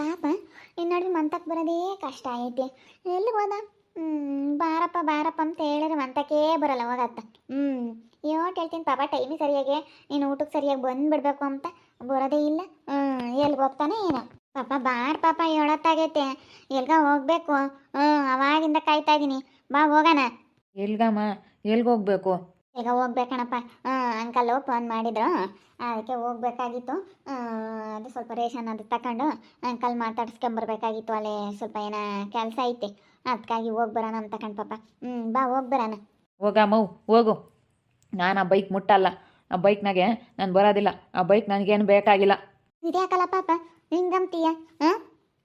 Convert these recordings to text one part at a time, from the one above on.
ಪಾಪ ಇನ್ನಾಡ್ರಿ ನೋಡಿ ಮಂತಕ್ಕೆ ಬರೋದೇ ಕಷ್ಟ ಐತೆ. ಎಲ್ಲಿ ಹೋದ? ಹ್ಞೂ ಬಾರಪ್ಪ ಬಾರಪ್ಪ ಅಂತ ಹೇಳಿದ್ರೆ ಮಂತಕ್ಕೇ ಬರಲ್ಲ ಹೋಗತ್ತ. ಹ್ಞೂ ಯೋಟ್ ಹೇಳ್ತೀನಿ ಪಾಪ ಟೈಮಿಗೆ ಸರಿಯಾಗಿ, ನೀನು ಊಟಕ್ಕೆ ಸರಿಯಾಗಿ ಬಂದುಬಿಡ್ಬೇಕು ಅಂತ ಬರೋದೇ ಇಲ್ಲ. ಹ್ಞೂ ಎಲ್ಲಿಗೆ ಹೋಗ್ತಾನೆ ಏನು. ಪಾಪ ಬಾರ್ ಪಾಪ ಹೇಳತ್ತಾಗೈತೆ ಎಲ್ಗ ಹೋಗ್ಬೇಕು. ಹ್ಞೂ ಅವಾಗಿಂದ ಕಾಯ್ತಾ ಇದ್ದೀನಿ ಬಾ, ಹೋಗೋಣ. ಎಲ್ಗಮ್ಮ, ಎಲ್ಗೆ ಹೋಗ್ಬೇಕು? ಈಗ ಹೋಗ್ಬೇಕಣಪ್ಪ ಅಂಕಲ್ ಫೋನ್ ಮಾಡಿದ್ರು. ಅದಕ್ಕೆ ಹೋಗ್ಬೇಕಾಗಿತ್ತು. ಅದು ಸ್ವಲ್ಪ ರೇಷನ್ ಅದು ತಗೊಂಡು ಅಂಕಲ್ ಮಾತಾಡ್ಸ್ಕೊಂಬರ್ಬೇಕಾಗಿತ್ತು. ಅಲ್ಲಿ ಸ್ವಲ್ಪ ಏನೋ ಕೆಲಸ ಐತೆ. ಅದಕ್ಕಾಗಿ ಹೋಗಿ ಬರೋಣ ಅಂತ ಕಣ್ ಪಾಪ ಹ್ಞೂ ಬಾ ಹೋಗಿ ಬರೋಣ. ಹೋಗಮ್ಮ ಹೋಗು ನಾನು ಆ ಬೈಕ್ ಮುಟ್ಟಲ್ಲ. ಆ ಬೈಕ್ನಾಗೆ ನಾನು ಬರೋದಿಲ್ಲ. ಆ ಬೈಕ್ ನನಗೇನು ಬೇಕಾಗಿಲ್ಲ. ಇದ್ಯಾಕಲ್ಲ ಪಾಪ? ಹಿಂಗಂತೀಯ ಹಾಂ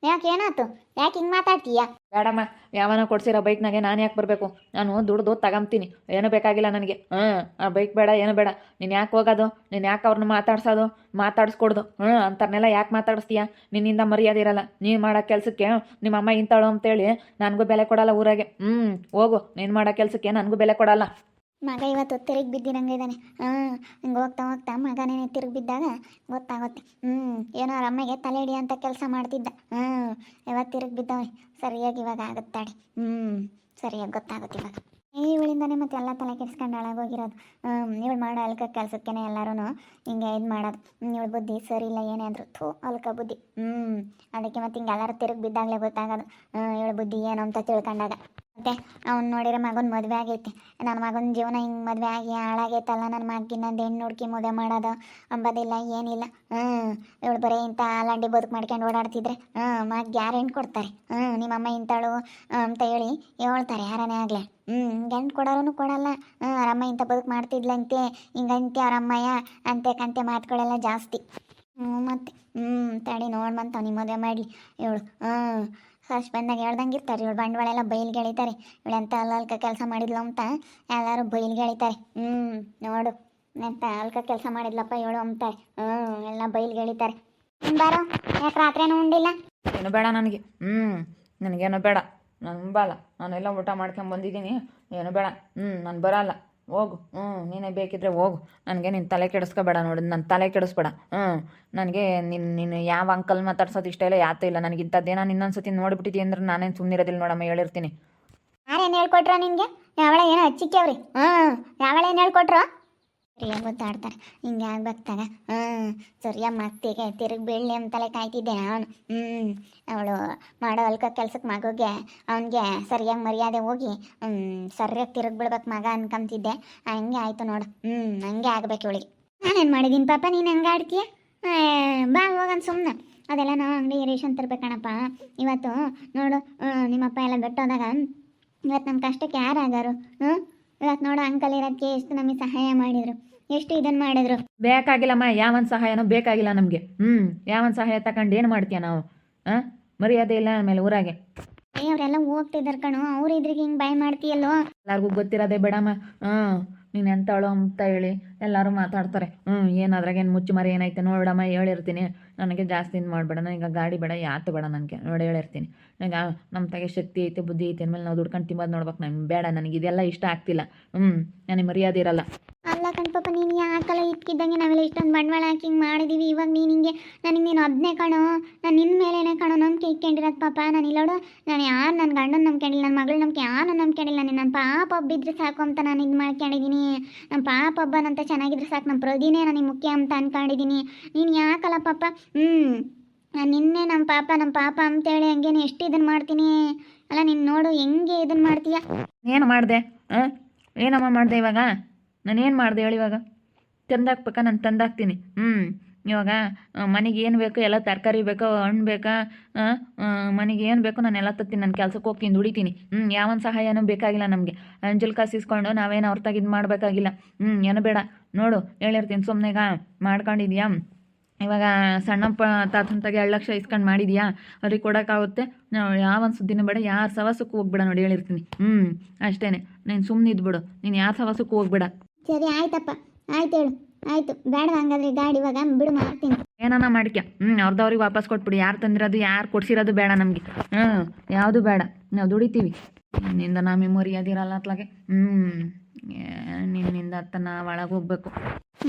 ಯಾಕೆ ಏನಾಯ್ತು? ಯಾಕೆ ಹಿಂಗೆ ಮಾತಾಡ್ತೀಯ? ಬೇಡಮ್ಮ, ಯಾವನ ಕೊಡ್ಸಿರೋ ಬೈಕ್ನಾಗೆ ನಾನು ಯಾಕೆ ಬರಬೇಕು? ನಾನು ದುಡ್ದು ತಗೊಂತೀನಿ ಏನೂ ಬೇಕಾಗಿಲ್ಲ ನನಗೆ. ಹಾಂ ಆ ಬೈಕ್ ಬೇಡ, ಏನು ಬೇಡ. ನೀನು ಯಾಕೆ ಹೋಗೋದು? ನೀನು ಯಾಕೆ ಅವ್ರನ್ನ ಮಾತಾಡ್ಸೋದು? ಮಾತಾಡಿಸ್ಕೊಡ್ದು. ಹ್ಞೂ ಅಂಥವ್ರನ್ನೆಲ್ಲ ಯಾಕೆ ಮಾತಾಡಿಸ್ತೀಯ? ನಿನ್ನಿಂದ ಮರ್ಯಾದೆ ಇರಲ್ಲ. ನೀನು ಮಾಡೋ ಕೆಲಸಕ್ಕೆ ನಿಮ್ಮ ಅಮ್ಮ ಇಂತಾಳು ಅಂತೇಳಿ, ನನಗೂ ಬೆಲೆ ಕೊಡಲ್ಲ ಊರಾಗೆ. ಹ್ಞೂ ಹೋಗು. ನೀನು ಮಾಡೋ ಕೆಲಸಕ್ಕೆ ನನಗೂ ಬೆಲೆ ಕೊಡಲ್ಲ. ಮಗ ಇವತ್ತು ತಿರುಗಿ ಬಿದ್ದಿರಂಗೆ ಇದ್ದಾನೆ ಹಾಂ ಹಿಂಗೆ ಹೋಗ್ತಾ ಹೋಗ್ತಾ ಮಗನೇ ತಿರುಗಿ ಬಿದ್ದಾಗ ಗೊತ್ತಾಗುತ್ತೆ ಹ್ಞೂ ಏನೋ ಅಮ್ಮಗೆ ತಲೆ ಹಿಡಿ ಅಂತ ಕೆಲಸ ಮಾಡ್ತಿದ್ದ. ಹ್ಞೂ ಇವತ್ತು ತಿರುಗಿ ಬಿದ್ದವೆ ಸರಿಯಾಗಿ ಇವಾಗ ಆಗುತ್ತಾಳೆ. ಹ್ಞೂ ಸರಿಯಾಗಿ ಗೊತ್ತಾಗುತ್ತೆ ಇವಾಗ. ಇವಳಿಂದಾನೆ ಮತ್ತೆ ಎಲ್ಲ ತಲೆ ಕೆಡಿಸ್ಕೊಂಡು ಹಾಳಾಗೋಗಿರೋದು. ಇವಳು ಮಾಡೋ ಅಲ್ಕ ಕೆಲಸಕ್ಕೇನೆ ಎಲ್ಲರೂ ಹಿಂಗೆ ಇದು ಮಾಡೋದು. ಇವಳು ಬುದ್ಧಿ ಸರಿ ಇಲ್ಲ ಏನೇ ಅಂದರು ಥೂ, ಅಲ್ಕ ಬುದ್ಧಿ. ಹ್ಞೂ ಅದಕ್ಕೆ ಮತ್ತೆ ಹಿಂಗೆ ಎಲ್ಲರೂ ತಿರುಗಿ ಬಿದ್ದಾಗಲೇ ಗೊತ್ತಾಗೋದು. ಇವಳು ಬುದ್ಧಿ ಏನು ಅಂತ ತಿಳ್ಕೊಂಡಾಗ. ಮತ್ತೆ ಅವ್ನು ನೋಡಿರೋ ಮಗನ ಮದುವೆ ಆಗೈತಿ. ನನ್ನ ಮಗನ ಜೀವನ ಹಿಂಗೆ ಮದುವೆ ಆಗಿ ಹಾಳಾಗೈತಲ್ಲ ನನ್ನ ಮಗಿನ ಹೆಣ್ಣು ಹುಡುಕಿ ಮದುವೆ ಮಾಡೋದು ಅಂಬೋದಿಲ್ಲ, ಏನಿಲ್ಲ. ಹ್ಞೂ ಇವಳು ಬರೀ ಇಂಥ ಹಾಲಂಡಿ ಬದುಕು ಮಾಡ್ಕೊಂಡು ಓಡಾಡ್ತಿದ್ರೆ ಹ್ಞೂ ಮಗ ಹೆಣ್ ಕೊಡ್ತಾರೆ? ಹ್ಞೂ ನಿಮ್ಮಮ್ಮ ಇಂಥಳು ಅಂತ ಹೇಳಿ ಹೇಳ್ತಾರೆ ಯಾರನೇ ಆಗಲಿ. ಹ್ಞೂ ಗಂಟು ಕೊಡೋರು ಕೊಡಲ್ಲ. ಹ್ಞೂ ಅವರಮ್ಮ ಇಂಥ ಬದುಕು ಮಾಡ್ತಿದ್ಲಂತೆ ಹಿಂಗಂತೆ ಅವರಮ್ಮಯ್ಯ, ಅಂತೆ ಕಂತೆ ಮಾತುಗಳೆಲ್ಲ ಜಾಸ್ತಿ. ಹ್ಞೂ ಮತ್ತೆ ಹ್ಞೂ ತಡಿ ನೋಡ್ಬಂತ ನಿಮ್ಮ ಮದುವೆ ಮಾಡಿ ಇವಳು. ಹ್ಞೂ ಫಸ್ಟ್ ಬಂದಾಗ ಹೇಳ್ದಂಗೆ ಇರ್ತಾರೆ ಇವಳು ಬಂಡವಾಳ ಎಲ್ಲ ಬೈಲ್ಗೆ ಎಳಿತಾರೆ ಇವಳು ಎಂತ ಅಲ್ಕ ಕೆಲಸ ಮಾಡಿದ್ಲು ಅಂತ ಎಲ್ಲರೂ ಬೈಲ್ಗೆ ಎಳಿತಾರೆ ಹ್ಞೂ ನೋಡು, ಎಂತ ಅಲ್ಕ ಕೆಲಸ ಮಾಡಿದ್ಲಪ್ಪ ಇವಳು ಅಂತಾರೆ. ಹ್ಞೂ ಎಲ್ಲ ಬೈಲ್ಗೆ ಎಳಿತಾರೆ ಬಾರೋ, ಯಾಕೆ ರಾತ್ರಿನೂ ಉಂಡಿಲ್ಲ? ಏನು ಬೇಡ ನನಗೆ. ಹ್ಞೂ ನನಗೇನು ಬೇಡ. ನಾನು ಎಲ್ಲ ಊಟ ಮಾಡ್ಕೊಂಡು ಬಂದಿದ್ದೀನಿ ಏನು ಬೇಡ. ಹ್ಞೂ ನಾನು ಬರಲ್ಲ. ಹೋಗು. ಹ್ಞೂ ನೀನೇ ಬೇಕಿದ್ರೆ ಹೋಗು. ನನಗೆ ನಿನ್ನ ತಲೆ ಕೆಡಿಸ್ಕೋಬೇಡ ನೋಡು. ನನ್ನ ತಲೆ ಕೆಡಿಸ್ಬೇಡ. ಹ್ಞೂ ನನಗೆ ನಿನ್ನ ನಿನ್ನ ಯಾವ ಅಂಕಲ್ ಮಾತಾಡ್ಸೋದು ಇಷ್ಟ ಇಲ್ಲ, ಯಾತೂ ಇಲ್ಲ. ನನಗೆ ಇಂಥದ್ದೇನೋ ಸತಿ ನೋಡಿಬಿಟ್ಟಿದ್ದಿ ಅಂದ್ರೆ ನಾನೇನು ಸುಮ್ಮನಿರೋದಿಲ್ಲ ನೋಡಮ್ಮ, ಹೇಳಿರ್ತೀನಿ. ಯಾರೇನು ಹೇಳ್ಕೊಟ್ರ ನಿನಗೆ? ಯಾವಳ ಏನೋ ಹಚ್ಚಿಕ್ಯಾವ್ರಿ ಹ್ಞೂ ಯಾವಳೇನು ಹೇಳ್ಕೊಟ್ರ? ಸರಿಯಾಗಿ ಗೊತ್ತಾಡ್ತಾರೆ ಹಿಂಗೆ ಆಗ್ಬೇಕಾಗ ಹ್ಞೂ ಸರಿಯಾಗಿ ಮತ್ತಿಗೆ ತಿರುಗಿ ಬೀಳಲಿ ಅಂತಲೇ ಕಾಯ್ತಿದ್ದೆ ಅವನು ಹ್ಞೂ ಅವಳು ಮಾಡೋ ಅಲ್ಕ ಕೆಲ್ಸಕ್ಕೆ ಮಗುಗೆ, ಅವನಿಗೆ ಸರಿಯಾಗಿ ಮರ್ಯಾದೆ ಹೋಗಿ ಸರಿಯಾಗಿ ತಿರುಗಿ ಬಿಡ್ಬೇಕು ಮಗ ಅನ್ಕೊಂತಿದ್ದೆ ಹಂಗೆ ಆಯಿತು ನೋಡು. ಹ್ಞೂ ಹಂಗೆ ಆಗ್ಬೇಕು ಇವಳಿಗೆ. ನಾನೇನು ಮಾಡಿದ್ದೀನಿ ಪಾಪ, ನೀನು ಹಂಗೆ ಆಡ್ತೀಯ? ಬಾ ಹೋಗನ್ ಸುಮ್ಮನೆ ಅದೆಲ್ಲ ನಾವು ಅಂಗಡಿ ರೇಷನ್ ತರ್ಬೇಕಣಪ್ಪ. ಇವತ್ತು ನೋಡು ನಿಮ್ಮಪ್ಪ ಎಲ್ಲ ಬಿಟ್ಟೋದಾಗ ಇವತ್ತು ನಮ್ಮ ಕಷ್ಟಕ್ಕೆ ಯಾರಾಗಾರು? ಹ್ಞೂ ಇವತ್ತು ನೋಡು ಅಂಕಲ್ ಇರೋದಕ್ಕೆ ಎಷ್ಟು ನಮಗೆ ಸಹಾಯ ಮಾಡಿದ್ರು ಎಷ್ಟು ಇದನ್ನು ಮಾಡಿದ್ರು. ಬೇಕಾಗಿಲ್ಲಮ್ಮ ಯಾವನ್ ಸಹಾಯನೂ ಬೇಕಾಗಿಲ್ಲ ನಮಗೆ. ಹ್ಞೂ ಯಾವನ್ ಸಹಾಯ ತಕೊಂಡ್ ಏನು ಮಾಡ್ತೀಯ ನಾವು? ಹಾಂ ಮರ್ಯಾದೆ ಇಲ್ಲ ಆಮೇಲೆ ಊರಾಗೆ. ಅವರೆಲ್ಲ ಹೋಗ್ತಿದ್ದಾರೆ ಕಣೋ ಅವ್ರು ಇದ್ರಿಗೆ ಹಿಂಗೆ ಬಾಯ್ ಮಾಡ್ತೀಯಲ್ಲೋ? ಎಲ್ಲರಿಗೂ ಗೊತ್ತಿರೋದೇ ಬೇಡಮ್ಮ. ಹ್ಞೂ ನೀನು ಅಂತ ಹೇಳಿ ಎಲ್ಲರೂ ಮಾತಾಡ್ತಾರೆ. ಹ್ಞೂ ಏನಾದ್ರಾಗ ಏನು ಮುಚ್ಚು ಮರಿ ಏನೈತೆ ನೋಡಮ್ಮ ಹೇಳಿರ್ತೀನಿ. ನನಗೆ ಜಾಸ್ತಿ ಇದು ಮಾಡಬೇಡ, ನನಗೆ ಗಾಡಿ ಬೇಡ, ಯಾತು ಬೇಡ ನನಗೆ. ನೋಡಿ ಹೇಳಿರ್ತೀನಿ. ನನಗೆ ನಮ್ಮ ತಗೆ ಶಕ್ತಿ ಐತೆ, ಬುದ್ಧಿ ಐತೆ ಅಂದಮೇಲೆ ನಾವು ದುಡ್ಕೊಂಡು ತಿಂಬೋದು ನೋಡ್ಬೇಕು ನಂಗೆ. ಬೇಡ, ನನಗೆ ಇದೆಲ್ಲ ಇಷ್ಟ ಆಗ್ತಿಲ್ಲ. ಹ್ಞೂ ನನಗೆ ಮರ್ಯಾದೆ ಇರಲ್ಲ. ಅಲ್ಲ ಕಣ್ ಪಾಪ, ನೀನು ಯಾಕಲ್ಲ ಇದ್ಕಿದ್ದಂಗೆ ನಾವೆಲ್ಲ ಇಷ್ಟೊಂದು ಬಂಡವಾಳ ಹಾಕಿ ಮಾಡಿದೀವಿ. ಇವಾಗ ನೀನು ಹಿಂಗೆ ನನಗೆ ನೀನು ಒಬ್ಬನೇ ಕಣೋ, ನಾನು ನಿನ್ನ ಮೇಲೇನೆ ಕಾಣೋ, ನಂಬಿಕೆ ಇಟ್ಕೊಂಡಿರೋದು ಪಾಪ. ನಾನು ಇಲ್ಲೋಡು ನಾನು ಯಾರು ನನ್ನ ಗಂಡನ ನಂಬ್ಕೊಂಡಿಲ್ಲ ನನ್ನ ಮಗಳು ನಂಬಿಕೆ ಯಾರು ನಂಬ್ಕೊಂಡಿಲ್ಲ, ನೀನು ನನ್ನ ಪಾಪ ಒಬ್ಬ ಇದ್ರೆ ಸಾಕು ಅಂತ ನಾನು ಇದು ಮಾಡ್ಕೊಂಡಿದ್ದೀನಿ ನಮ್ಮ ಪಾಪ ಒಬ್ಬನಂತ ಚೆನ್ನಾಗಿದ್ರೆ ಸಾಕು ನಮ್ಮ ಪ್ರದಿನೇ ನನಗೆ ಮುಖ್ಯ ಅಂತ ಅನ್ಕೊಂಡಿದೀನಿ. ನೀನು ಯಾಕಲ್ಲ ಪಾಪ? ಹ್ಞೂ ನಾನು ನಿನ್ನೆ ನಮ್ಮ ಪಾಪ ನಮ್ಮ ಪಾಪ ಅಂತೇಳಿ ಹಂಗೇನೆ ಎಷ್ಟು ಇದನ್ನು ಮಾಡ್ತೀನಿ? ಅಲ್ಲ, ನೀನು ನೋಡು, ಹೆಂಗೆ ಇದನ್ನು ಮಾಡ್ತೀಯ? ಏನು ಮಾಡಿದೆ ಏನಮ್ಮ ಮಾಡಿದೆ ಇವಾಗ? ನಾನೇನು ಮಾಡಿದೆ ಹೇಳಿ ಇವಾಗ? ತಂದಾಕ್ಬೇಕಾ ನಾನು ತಂದಾಕ್ತೀನಿ. ಹ್ಞೂ ಇವಾಗ ಮನೆಗೆ ಏನು ಬೇಕೋ ಎಲ್ಲ ತರಕಾರಿ ಬೇಕೋ, ಹಣ್ಣು ಬೇಕಾ ಮನೆಗೆ ಏನು ಬೇಕೋ ನಾನು ಎಲ್ಲ ತತ್ತೀನಿ ನಾನು ಕೆಲಸಕ್ಕೆ ಹೋಗ್ತೀನಿ, ದುಡಿತೀನಿ. ಹ್ಞೂ ಯಾವೊಂದು ಸಹಾಯನೂ ಬೇಕಾಗಿಲ್ಲ ನಮಗೆ. ಅಂಜಲ್ ಇಸ್ಕೊಂಡು ನಾವೇನು ಅವ್ರ ತಾಗ ಇದು ಮಾಡಬೇಕಾಗಿಲ್ಲ. ಹ್ಞೂ ಏನು ಬೇಡ. ನೋಡು, ಹೇಳಿರ್ತೀನಿ ಸುಮ್ಮನೆ ಈಗ ಮಾಡ್ಕೊಂಡಿದ್ಯಾ? ಇವಾಗ ಸಣ್ಣಪ್ಪ ತಾತನ ತಗೆ ಎರಡು ಲಕ್ಷ ಇಸ್ಕೊಂಡು ಮಾಡಿದ್ಯಾ? ಅವ್ರಿಗೆ ಕೊಡೋಕ್ಕಾಗುತ್ತೆ. ನಾವು ಯಾವೊಂದು ಸುದ್ದಿನೂ ಬೇಡ, ಯಾರು ಸವಾಸಕ್ಕೂ ಹೋಗ್ಬೇಡ ನೋಡಿ, ಹೇಳಿರ್ತೀನಿ. ಹ್ಞೂ ಅಷ್ಟೇ ನೀನು ಸುಮ್ಮನೆ ಇದ್ಬಿಡು. ನೀನು ಯಾರು ಸವಾಸಕ್ಕೂ ಹೋಗ್ಬೇಡ. ಸರಿ, ಆಯ್ತಪ್ಪ. ಆಯ್ತು ಹೇಳು. ಆಯ್ತು. ಬೇಡ ಹಂಗಾದ್ರೆ ಗಾಡಿ ಇವಾಗ ಬಿಡು, ಮಾಡ್ತೀನಿ. ಏನಾನ ಮಾಡ್ಕ್ಯ? ಹ್ಞೂ ಅವ್ರದವ್ರಿಗೆ ವಾಪಸ್ ಕೊಟ್ಬಿಡಿ. ಯಾರು ತಂದಿರೋದು, ಯಾರು ಕೊಡ್ಸಿರೋದು ಬೇಡ ನಮಗೆ. ಹ್ಞೂ ಯಾವುದು ಬೇಡ. ನಾವು ದುಡಿತೀವಿ. ನಿಂದ ನಾ ಮೆಮೊರಿ ಅದಿರಲ್ಲ ಅತ್ಲಾಗೆ. ಹ್ಞೂ ನಿನ್ನಿಂದ ನಾ ಒಳಗೆ ಹೋಗ್ಬೇಕು.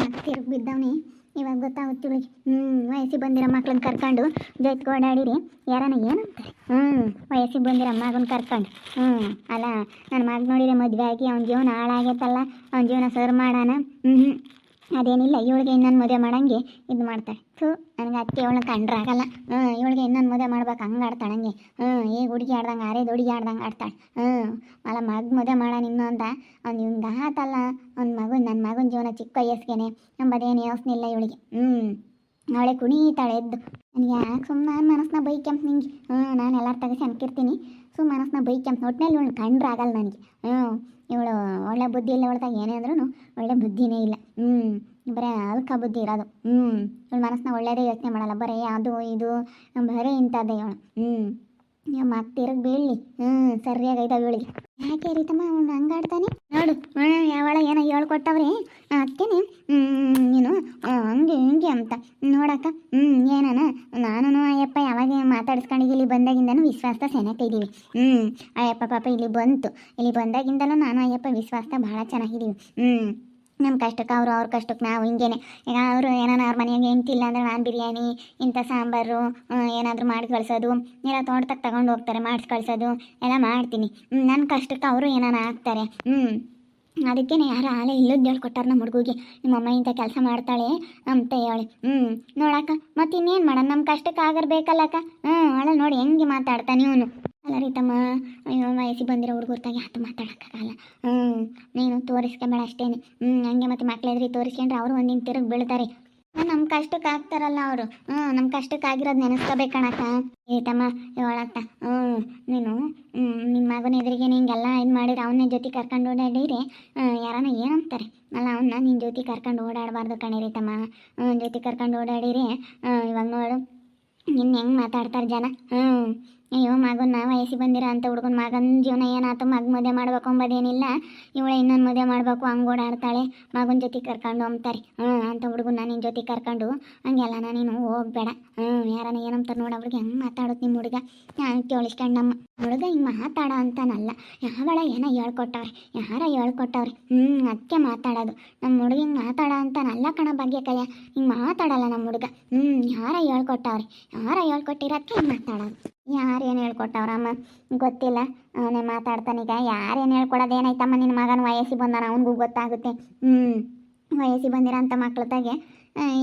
ಮತ್ತೆ ಬಿದ್ದವನಿ. ಇವಾಗ ಗೊತ್ತಾಗುತ್ತೆ ಹ್ಮ್ ಹ್ಞೂ ವಯಸ್ಸಿಗೆ ಬಂದಿರೋ ಮಕ್ಳನ್ನ ಕರ್ಕೊಂಡು ಜೊತೆಗೆ ಓಡಾಡಿರಿ. ಯಾರನ ಏನಂತಾರೆ? ಹ್ಞೂ ವಯಸ್ಸಿಗೆ ಬಂದಿರೋ ಮಗನ ಕರ್ಕೊಂಡು. ಹ್ಞೂ ಅಲ್ಲ ನನ್ನ ಮಗ ನೋಡಿದ್ರೆ ಮದುವೆ ಆಗಿ ಅವ್ನ ಜೀವನ ಹಾಳಾಗೈತಲ್ಲ, ಅವ್ನ ಜೀವನ ಸರ್ ಮಾಡೋಣ. ಹ್ಞೂ ಅದೇನಿಲ್ಲ, ಇವಳಿಗೆ ಇನ್ನೊಂದು ಮದುವೆ ಮಾಡಂಗೆ ಇದು ಮಾಡ್ತಾಳೆ. ಥೂ, ನನಗೆ ಅತ್ತೆ ಇವಳನ್ನ ಕಂಡ್ರಾಗಲ್ಲ ಹ್ಞೂ ಇವಳಿಗೆ ಇನ್ನೊಂದು ಮದುವೆ ಮಾಡ್ಬೇಕು, ಹಂಗೆ ಆಡ್ತಾಳೆ ಹಂಗೆ ಹ್ಞೂ ಈಗ ಹುಡುಗಿ ಆಡ್ದಂಗೆ ಆರೇದು ಹುಡುಗಿ ಆಡ್ದಂಗೆ ಆಡ್ತಾಳೆ. ಹ್ಞೂ ಅಲ್ಲ ಮಗ ಮದುವೆ ಮಾಡೋಣ ಇನ್ನೊಂದ ಅವ್ನು ಇವ್ನಿಗೆ ಆತಲ್ಲ, ಅವ್ನ ಮಗನ ನನ್ನ ಮಗನ ಜೀವನ ಚಿಕ್ಕ ವಯಸ್ಸಿಗೆನೆ ಎಂಬುದೇನು ಯೋಚನೆ ಇಲ್ಲ ಇವಳಿಗೆ. ಹ್ಞೂ ಅವಳೆ ಕುಣಿತಾಳೆ ಎದ್ದು. ನನಗೆ ಯಾಕೆ ಸುಮ್ಮನೆ ನಾನು ಮನಸ್ಸನ್ನ ಬೈಕೆಂಪ್ ನಿಂಗೆ? ಹ್ಞೂ ನಾನು ಎಲ್ಲರ ತೆಗೆಸಿ ಅನ್ಕಿರ್ತೀನಿ ಸುಮ್ಮನೆ ಮನಸ್ಸನ್ನ ಬೈಕ್ಯಂತ ಒಟ್ಟಿನಲ್ಲಿ ಇವಳು ಕಂಡ್ರೆ ಆಗಲ್ಲ ನನಗೆ. ಹ್ಞೂ, ಇವಳು ಒಳ್ಳೆ ಬುದ್ಧಿ ಇಲ್ಲ ಅವಳ್ದಾಗ ಏನೇ ಅಂದ್ರೂ ಒಳ್ಳೆ ಬುದ್ಧಿನೇ ಇಲ್ಲ. ಹ್ಞೂ, ಬರೀ ಅಲ್ಕ ಬುದ್ಧಿ ಇರೋದು. ಹ್ಞೂ, ಇವಳು ಮನಸ್ಸನ್ನ ಒಳ್ಳೇದೇ ಯೋಚನೆ ಮಾಡಲ್ಲ. ಬರೀ ಅದು, ಇದು, ಬರೀ ಇಂಥದ್ದೇ ಇವಳು. ಹ್ಞೂ. ಮತ್ತೆ ತಿರುಗಿ ಬೀಳಲಿ. ಹ್ಞೂ ಸರಿಯಾಗಿ ಐದಾವ ಯಾಕೆ ರೀತಮ್ಮ ಅವ್ನು ಹಂಗಾಡ್ತಾನೆ? ನೋಡು ಹ್ಞೂ ಯಾವಳ ಏನೋ ಹೇಳ್ಕೊಟ್ಟವ್ರಿ. ಅದಕ್ಕೇನೆ ಆ, ಹಂಗೆ ಹಿಂಗೆ ಅಂತ. ನೋಡಕ್ಕ ಹ್ಞೂ ಏನನ? ನಾನು ಅಯ್ಯಪ್ಪ ಯಾವಾಗ ಮಾತಾಡಿಸ್ಕೊಂಡಿದ್ದು ಇಲ್ಲಿ ಬಂದಾಗಿಂದನೂ ವಿಶ್ವಾಸ ಸೆನೆತಿದ್ದೀವಿ ಹ್ಞೂ ಅಯ್ಯಪ್ಪ ಪಾಪ ಇಲ್ಲಿ ಬಂತು. ಇಲ್ಲಿ ಬಂದಾಗಿಂದಲೂ ನಾನು ಅಯ್ಯಪ್ಪ ವಿಶ್ವಾಸ ಭಾಳ ಚೆನ್ನಾಗಿದ್ದೀವಿ ಹ್ಞೂ ನಮ್ಮ ಕಷ್ಟಕ್ಕೆ ಅವರು ಅವ್ರ ಕಷ್ಟಕ್ಕೆ ನಾವು ಹಿಂಗೇನೆ. ಈಗ ಅವರು ಏನಾನ ಅವ್ರ ಮನೆಯಾಗೆ ಹೆಂಡ್ತಿಲ್ಲ ಅಂದ್ರೆ ನಾನು ಬಿರಿಯಾನಿ ಇಂಥ ಸಾಂಬಾರು ಏನಾದರೂ ಮಾಡಿ ಕಳಿಸೋದು ಎಲ್ಲ ತೋಟದಾಗ ತಗೊಂಡು ಹೋಗ್ತಾರೆ ಮಾಡಿಸಿ ಕಳಿಸೋದು, ಎಲ್ಲ ಮಾಡ್ತೀನಿ. ನನ್ನ ಕಷ್ಟಕ್ಕೆ ಅವರು ಏನಾನ ಹಾಕ್ತಾರೆ ಹ್ಞೂ ಅದಕ್ಕೆ ಯಾರು ಆಲೆ ಇಲ್ಲದ್ದು ಹೇಳ್ಕೊಟ್ಟಾರ ನಮ್ಮ ಹುಡುಗಿಗೆ. ನಿಮ್ಮ ಅಮ್ಮ ಇಂಥ ಕೆಲಸ ಮಾಡ್ತಾಳೆ ಅಂತ ಹೇಳಿ. ಹ್ಞೂ ನೋಡಕ್ಕ ಮತ್ತು ಇನ್ನೇನು ಮಾಡೋಣ ನಮ್ಮ ಕಷ್ಟಕ್ಕೆ ಆಗರ್ಬೇಕಲ್ಲಕ್ಕ ಹ್ಞೂ ಅಲ್ಲ ನೋಡಿ ಹೆಂಗೆ ಮಾತಾಡ್ತಾನೆ ಇವನು. ಅಲ್ಲ ರೀತಮ್ಮ ಅಯ್ಯೋ, ವಯಸ್ಸಿಗೆ ಬಂದಿರೋ ಹುಡುಗರ್ತಾಗೆ ಹತ್ತು ಮಾತಾಡೋಕ್ಕಾಗಲ್ಲ. ಹ್ಞೂ ನೀನು ತೋರಿಸ್ಕೊಂಬೇಡ ಅಷ್ಟೇನೆ. ಹ್ಞೂ ಹಂಗೆ ಮತ್ತೆ ಮಕ್ಳೆದ್ರಿ ತೋರಿಸ್ಕೊಂಡ್ರೆ ಅವರು ಒಂದಿನ ತಿರುಗಿ ಬೀಳ್ತಾರೆ. ನಮ್ಮ ಕಷ್ಟಕ್ಕೆ ಆಗ್ತಾರಲ್ಲ ಅವರು. ಹ್ಞೂ ನಮ್ಮ ಕಷ್ಟಕ್ಕೆ ಆಗಿರೋದು ನೆನೆಸ್ಕೋಬೇಕಣಕ್ಕ ಏತಮ್ಮ, ಹೇಳಕ್ಕ. ಹ್ಞೂ ನೀನು ನಿಮ್ಮ ಮಗನ ಎದುರಿಗೆ ನಿಂಗೆಲ್ಲ ಇದು ಮಾಡಿದ್ರೆ ಅವನ ಜೊತೆ ಕರ್ಕೊಂಡು ಓಡಾಡಿರಿ ಯಾರನ್ನ ಏನಂತಾರೆ ಅಲ್ಲ ಅವನ್ನ ನಿನ್ನ ಜೊತೆ ಕರ್ಕೊಂಡು ಓಡಾಡಬಾರ್ದು ಕಣಿರಿತಮ್ಮ ಹ್ಞೂ ಜೊತೆ ಕರ್ಕೊಂಡು ಓಡಾಡಿರಿ ಇವಾಗ ನೋಡು ನಿನ್ನ ಹೆಂಗೆ ಮಾತಾಡ್ತಾರೆ ಜನ? ಹ್ಞೂ ಅಯ್ಯೋ ಮಗನ ವಯಸ್ಸಿ ಬಂದಿರೋ ಅಂತ ಹುಡುಗನ ಮಗನ ಜೀವನ ಏನಾಯ್ತು ಮಗ ಮದುವೆ ಮಾಡ್ಬೇಕು ಅಂಬೋದೇನಿಲ್ಲ. ಇವಳೆ ಇನ್ನೊಂದು ಮದುವೆ ಮಾಡಬೇಕು, ಹಂಗೆ ಓಡಾಡ್ತಾಳೆ. ಮಗನ ಜೊತೆ ಕರ್ಕೊಂಡು ಹೋಗ್ತಾರೆ. ಹ್ಞೂ ಅಂತ ಹುಡುಗನ ನಿನ್ನ ಜೊತೆ ಕರ್ಕೊಂಡು ಹಂಗೆಲ್ಲ ನೀನು ಹೋಗ್ಬೇಡ. ಹ್ಞೂ ಯಾರನ್ನ ಏನಂತ ನೋಡಿ ಅವ್ರಿಗೆ ಹೆಂಗೆ ಮಾತಾಡೋದು ನಿಮ್ಮ ಹುಡುಗ. ಕೇಳಿಸ್ಕೊಂಡು ನಮ್ಮ ಹುಡುಗ ಹಿಂಗೆ ಮಾತಾಡೋ ಅಂತಾನಲ್ಲ. ಯಾವಳ ಏನೋ ಹೇಳ್ಕೊಟ್ಟವ್ರೆ? ಯಾರ ಹೇಳ್ಕೊಟ್ಟವ್ರೆ? ಹ್ಞೂ ಅದಕ್ಕೆ ಮಾತಾಡೋದು. ನಮ್ಮ ಹುಡುಗ ಹಿಂಗೆ ಮಾತಾಡೋ ಅಂತನಲ್ಲ ಕಣ ಬಗ್ಗೆ ಕೈಯ. ಹಿಂಗೆ ಮಾತಾಡಲ್ಲ ನಮ್ಮ ಹುಡುಗ. ಹ್ಞೂ ಯಾರ ಹೇಳ್ಕೊಟ್ಟವ್ರೆ? ಯಾರ ಹೇಳ್ಕೊಟ್ಟಿರೋದಕ್ಕೆ ಹಿಂಗೆ ಮಾತಾಡೋದು. ಯಾರೇನು ಹೇಳ್ಕೊಟ್ಟವ್ರಮ್ಮ ಗೊತ್ತಿಲ್ಲ. ಅವನೇ ಮಾತಾಡ್ತಾನೀಗ ಏನು ಹೇಳ್ಕೊಡೋದು ಏನಾಯ್ತಮ್ಮ ನಿನ್ನ ಮಗನ ವಯಸ್ಸಿಗೆ ಬಂದಾನ, ಅವನಿಗೂ ಗೊತ್ತಾಗುತ್ತೆ. ಹ್ಞೂ ವಯಸ್ಸಿಗೆ ಬಂದಿರೋಂಥ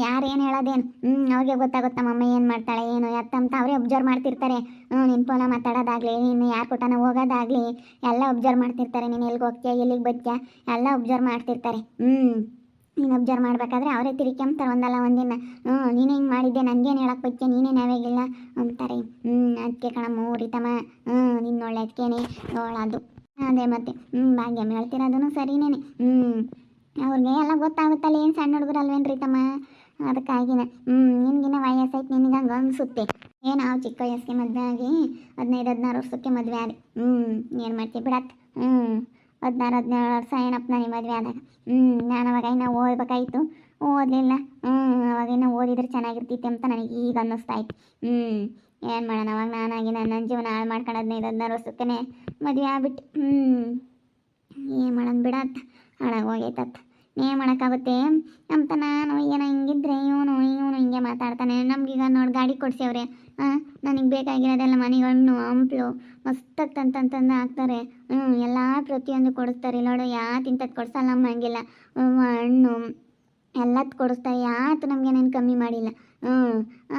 ಯಾರು ಏನು ಹೇಳೋದೇನು? ಹ್ಞೂ ಅವ್ರಿಗೆ ಗೊತ್ತಾಗುತ್ತೆ ನಮ್ಮಮ್ಮ ಏನು ಮಾಡ್ತಾಳೆ, ಏನು ಅಂತ ಅವರೇ ಅಬ್ಸರ್ವ್ ಮಾಡ್ತಿರ್ತಾರೆ. ಹ್ಞೂ ನಿನ್ನ ಫೋನ ಮಾತಾಡೋದಾಗಲಿ ನೀನು ಯಾರು ಕೊಟ್ಟನ ಹೋಗೋದಾಗಲಿ, ಎಲ್ಲ ಒಬ್ಸರ್ವ್ ಮಾಡ್ತಿರ್ತಾರೆ. ನೀನು ಎಲ್ಲಿಗೆ ಹೋಗ್ತೀಯ, ಎಲ್ಲಿಗೆ ಬತ್ತೀಯ ಎಲ್ಲ ಒಬ್ಸರ್ವ್ ಮಾಡ್ತಿರ್ತಾರೆ. ಹ್ಞೂ ನೀನು ಅಬ್ಸರ್ವ್ ಮಾಡಬೇಕಾದ್ರೆ ಅವರೇ ತಿರ್ಕೊಂಬ್ತಾರೆ ಒಂದಲ್ಲ ಒಂದಿನ ಹ್ಞೂ ನೀನು ಹಿಂಗೆ ಮಾಡಿದ್ದೆ ನನಗೇನು ಹೇಳಕ್ಕೆ ಬೈತೆ ನೀನೇ ನಾವೇಗಿಲ್ಲ ಅಂತಾರೆ. ಹ್ಞೂ ಅದಕ್ಕೆ ಕಣ ಮೂರಿತಮ್ಮ ಹ್ಞೂ ನಿನ್ನ ಒಳ್ಳೆದಕ್ಕೇನೆ ಅದು ಅದೇ ಮತ್ತೆ ಹ್ಞೂ ಭಾಗ್ಯಮ್ಮ ಹೇಳ್ತಿರೋದೂ ಸರಿನೇ ಹ್ಞೂ ಅವ್ರಿಗೆ ಎಲ್ಲ ಗೊತ್ತಾಗುತ್ತಲ್ಲ, ಏನು ಸಣ್ಣ ಹುಡುಗರು ಅಲ್ವೇನ್ರಿ ತಮ್ಮ? ಅದಕ್ಕಾಗಿನ ಹ್ಞೂ ನಿನಗಿನ್ನ ವಯಸ್ಸೈತೆ ನಿನಗೆ ಹಂಗೆ ಅನಿಸುತ್ತೆ. ಏನು ನಾವು ಚಿಕ್ಕ ವಯಸ್ಸಿಗೆ ಮದುವೆ ಆಗಿ ಹದಿನೈದು, ಹದಿನಾರು ವರ್ಷಕ್ಕೆ ಮದುವೆ ಆದೆ ಹ್ಞೂ ಏನು ಮಾಡ್ತೀವಿ ಬಿಡತ್ತೆ ಹ್ಞೂ ಹದಿನಾರು, ಹದಿನೇಳು ವರ್ಷ ಏನಪ್ಪ ನನಗೆ ಮದುವೆ ಆದಾಗ. ಹ್ಞೂ ನಾನು ಅವಾಗ ಇನ್ನು ಓದಬೇಕಾಯ್ತು. ಓದಲಿಲ್ಲ. ಹ್ಞೂ ಅವಾಗ ಇನ್ನು ಓದಿದ್ರೆ ಚೆನ್ನಾಗಿರ್ತಿತ್ತು ಅಂತ ನನಗೆ ಈಗ ಅನ್ನಿಸ್ತಾ ಇತ್ತು. ಹ್ಞೂ ಏನು ಮಾಡೋಣ, ಅವಾಗ ನಾನಾಗಿ ನನ್ನ ಜೀವನ ಹಾಳು ಮಾಡ್ಕೊಂಡು ಹದಿನೈದು, ಹದಿನಾರು ವರ್ಷಕ್ಕೆ ಮದುವೆ ಆಗ್ಬಿಟ್ಟು. ಹ್ಞೂ ಏನು ಮಾಡೋಣ ಬಿಡತ್ತ ಹಾಳಾಗಿ ಹೋಗೈತತ್ತ ಏನು ಮಾಡೋಕ್ಕಾಗುತ್ತೆ? ಅಂತ ನಾನು ಏನೋ ಹಿಂಗಿದ್ರೆ ಇವನು ಇವನು ಹಿಂಗೆ ಮಾತಾಡ್ತಾನೆ. ನಮಗೀಗ ನೋಡಿ ಗಾಡಿ ಕೊಡ್ಸ್ಯವ್ರೆ. ಹಾಂ ನನಗೆ ಬೇಕಾಗಿರೋದೆಲ್ಲ ಮನೆಗೆ ಹಣ್ಣು ಹಂಪ್ಲು. ಮಸ್ತಾಗಿ ತಂತಂತಂದು ಹಾಕ್ತಾರೆ. ಹ್ಞೂ ಎಲ್ಲ ಪ್ರತಿಯೊಂದು ಕೊಡಿಸ್ತಾರೆ. ನೋಡು ಯಾ ಇಂಥದ್ದು ಕೊಡ್ಸಲ್ಲ ಅಮ್ಮ ಹಂಗಿಲ್ಲ. ಹಣ್ಣು ಎಲ್ಲದ್ ಕೊಡಿಸ್ತಾರೆ ಯಾತು ನಮಗೆ ನಾನು ಕಮ್ಮಿ ಮಾಡಿಲ್ಲ. ಹ್ಞೂ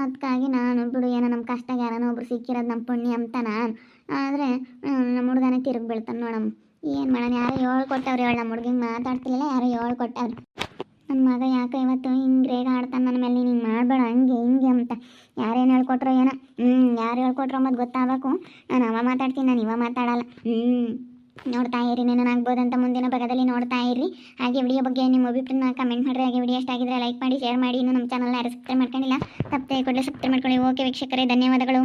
ಅದಕ್ಕಾಗಿ ನಾನು ಬಿಡು, ಏನೋ ನಮ್ಮ ಕಷ್ಟ ಯಾರನೋ ಒಬ್ರು ಸಿಕ್ಕಿರೋದು ನಮ್ಮ ಪುಣ್ಯ ಅಂತ ನಾನು ಆದರೆ ನಮ್ಮ ಹುಡುಗನೇ ತಿರುಗಿ ಬೀಳ್ತಾನೆ ನೋಡಮ್ಮ. ಏನು ಮಾಡೋಣ, ಯಾರೋ ಹೇಳ್ಕೊಟ್ಟವ್ರು ಹೇಳ ನಮ್ಮ ಹುಡುಗಿ ಮಾತಾಡ್ತಿಲ್ಲ ಯಾರೋ ಹೇಳ್ಕೊಟ್ಟವ್ರು? ನನ್ನ ಮಗ ಯಾಕೆ ಇವತ್ತು ಹಿಂಗೆ ರೇಗ ಆಡ್ತಾನೆ ನನ್ನ ಮೇಲೆ, ನೀನು ಮಾಡಬೇಡ, ಹಂಗೆ ಹಿಂಗೆ ಅಂತ. ಯಾರೇನು ಹೇಳ್ಕೊಟ್ರೋ ಏನೋ? ಹ್ಞೂ ಯಾರು ಹೇಳ್ಕೊಟ್ರೋ ಅಂಬದು ಗೊತ್ತಾಗಬೇಕು ನಾನು ಅವ ಮಾತಾಡ್ತೀನಿ, ನಾನು ಇವ ಮಾತಾಡಲ್ಲ. ಹ್ಞೂ ನೋಡ್ತಾ ಇರಿ ಆಗ್ಬೋದಂತ ಮುಂದಿನ ಭಾಗದಲ್ಲಿ ನೋಡ್ತಾ ಇರಿ. ಹಾಗೆ ವಿಡಿಯೋ ಬಗ್ಗೆ ನಿಮ್ಮ ಅಭಿಪ್ರಾಯ ಕಮೆಂಟ್ ಮಾಡಿರಿ. ಹಾಗೆ ವಿಡಿಯೋ ಇಷ್ಟ ಆಗಿದ್ರೆ ಲೈಕ್ ಮಾಡಿ ಶೇರ್ ಮಾಡಿ. ಇನ್ನು ನಮ್ಮ ಚಾನಲ್ ಯಾರು ಸಬ್ಸ್ಕ್ರೈಬ್ ಮಾಡ್ಕೊಂಡಿಲ್ಲ, ತಪ್ಪದೆ ಕೂಡಲೇ ಸಬ್ಸ್ಕ್ರೈಬ್ ಮಾಡ್ಕೊಳ್ಳಿ. ಓಕೆ ವೀಕ್ಷಕರೇ, ಧನ್ಯವಾದಗಳು.